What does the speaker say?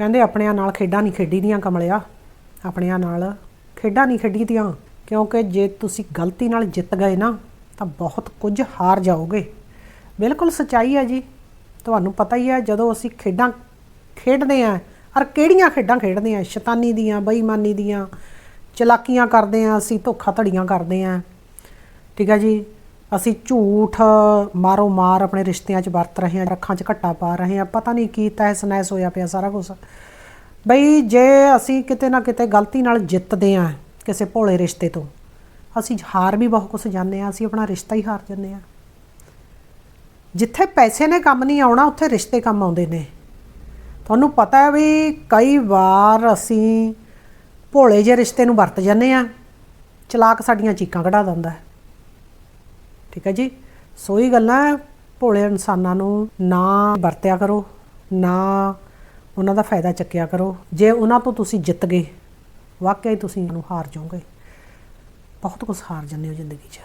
ਕਹਿੰਦੇ ਆਪਣਿਆਂ ਨਾਲ ਖੇਡਾਂ ਨਹੀਂ ਖੇਡੀ ਦੀਆਂ ਕਮਲਿਆ, ਆਪਣਿਆਂ ਨਾਲ ਖੇਡਾਂ ਨਹੀਂ ਖੇਡੀ ਦੀਆਂ ਕਿਉਂਕਿ ਜੇ ਤੁਸੀਂ ਗਲਤੀ ਨਾਲ ਜਿੱਤ ਗਏ ਨਾ, ਤਾਂ ਬਹੁਤ ਕੁਝ ਹਾਰ ਜਾਓਗੇ। ਬਿਲਕੁਲ ਸੱਚਾਈ ਹੈ ਜੀ। ਤੁਹਾਨੂੰ ਪਤਾ ਹੀ ਹੈ, ਜਦੋਂ ਅਸੀਂ ਖੇਡਾਂ ਖੇਡਦੇ ਆਂ ਔਰ ਕਿਹੜੀਆਂ ਖੇਡਾਂ ਖੇਡਦੇ ਆਂ ਸ਼ੈਤਾਨੀ ਦੀਆਂ, ਬੇਈਮਾਨੀ ਦੀਆਂ, ਚਲਾਕੀਆਂ ਕਰਦੇ ਆਂ ਅਸੀਂ ਧੋਖਾ ਧੜੀਆਂ ਕਰਦੇ ਆਂ ਠੀਕ ਹੈ ਜੀ? ਅਸੀਂ ਝੂਠ, ਮਾਰੋ ਮਾਰ ਆਪਣੇ ਰਿਸ਼ਤਿਆਂ 'ਚ ਵਰਤ ਰਹੇ ਹਾਂ ਰੱਖਾਂ 'ਚ ਘੱਟਾ ਪਾ ਰਹੇ ਹਾਂ, ਪਤਾ ਨਹੀਂ ਕੀ ਤਹਿਸ ਨਹਿਸ ਹੋਇਆ ਪਿਆ ਸਾਰਾ ਕੁਝ ਬਈ ਜੇ ਅਸੀਂ ਕਿਤੇ ਨਾ ਕਿਤੇ ਗਲਤੀ ਨਾਲ ਜਿੱਤਦੇ ਹਾਂ ਕਿਸੇ ਭੋਲੇ ਰਿਸ਼ਤੇ ਤੋਂ, ਅਸੀਂ ਹਾਰ ਵੀ ਬਹੁਤ ਕੁਝ ਜਾਂਦੇ ਹਾਂ, ਅਸੀਂ ਆਪਣਾ ਰਿਸ਼ਤਾ ਹੀ ਹਾਰ ਜਾਂਦੇ ਹਾਂ। ਜਿੱਥੇ ਪੈਸੇ ਨੇ ਕੰਮ ਨਹੀਂ ਆਉਣਾ, ਉੱਥੇ ਰਿਸ਼ਤੇ ਕੰਮ ਆਉਂਦੇ ਨੇ। ਤੁਹਾਨੂੰ ਪਤਾ ਹੈ ਵੀ ਕਈ ਵਾਰ ਅਸੀਂ ਭੋਲੇ ਜਿਹੇ ਰਿਸ਼ਤੇ ਨੂੰ ਵਰਤ ਜਾਂਦੇ ਆ ਚਲਾਕ ਸਾਡੀਆਂ ਚੀਕਾਂ ਕਢਾ ਦਿੰਦਾ ਹੈ। ਠੀਕ ਹੈ ਜੀ? ਸੋ ਹੀ ਗੱਲਾਂ ਭੋਲੇ ਇਨਸਾਨਾਂ ਨੂੰ ਨਾ ਵਰਤਿਆ ਕਰੋ, ਨਾ ਉਹਨਾਂ ਦਾ ਫਾਇਦਾ ਚੱਕਿਆ ਕਰੋ। ਜੇ ਉਹਨਾਂ ਤੋਂ ਤੁਸੀਂ ਜਿੱਤ ਗਏ ਵਾਕਿਆ ਹੀ ਤੁਸੀਂ ਉਹਨੂੰ ਹਾਰ ਜਾਓਗੇ। ਬਹੁਤ ਕੁਝ ਹਾਰ ਜਾਂਦੇ ਹੋ ਜ਼ਿੰਦਗੀ 'ਚ।